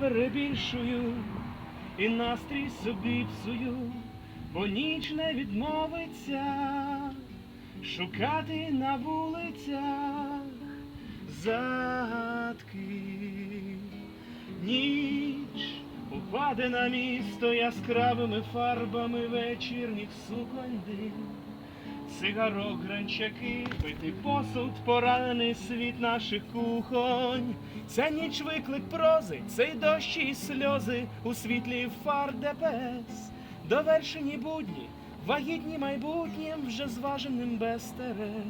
перебільшую і настрій собі псую, бо ніч не відмовиться шукати на вулицях загадки. Ніч упаде на місто яскравими фарбами вечірніх суконь дим. Цигарок, гранчаки, битий посуд, поранений світ наших кухонь. Ця ніч виклик прози, цей дощ і сльози у світлі фар ДПС. Довершені будні, вагітні майбутнім, вже зваженим без терез.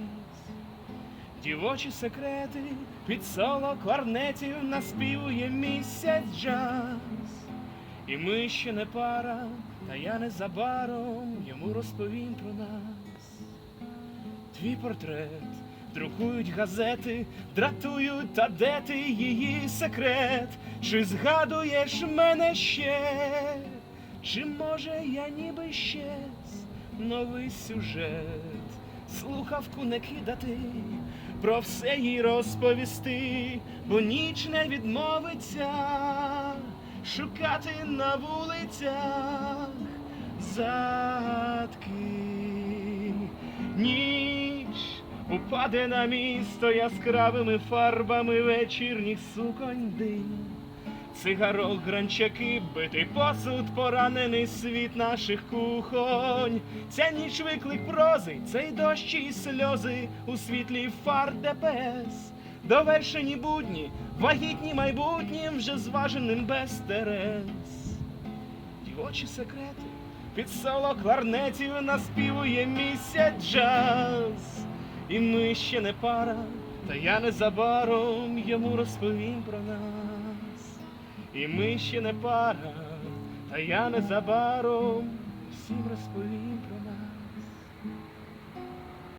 Дівочі секрети під соло кларнетів наспівує місяць джаз. І ми ще не пара, та я незабаром йому розповім про нас. Твій портрет друкують газети, дратують, та де ти її секрет? Чи згадуєш мене ще? Чи може я ніби щез новий сюжет? Слухавку не кидати, про все їй розповісти, бо ніч не відмовиться шукати на вулицях задки. Упаде на місто яскравими фарбами вечірніх суконь дим. Цигарок, гранчаки, битий посуд, поранений світ наших кухонь. Ця ніч виклик прози, цей дощ і сльози у світлі фар ДПС. Довершені будні, вагітні майбутнім, вже зваженим без терез. Дівочі секрети під соло кларнетів наспівує місяць джаз. І ми ще не пара, та я незабаром йому розповім про нас. І ми ще не пара, та я незабаром всім розповім про нас.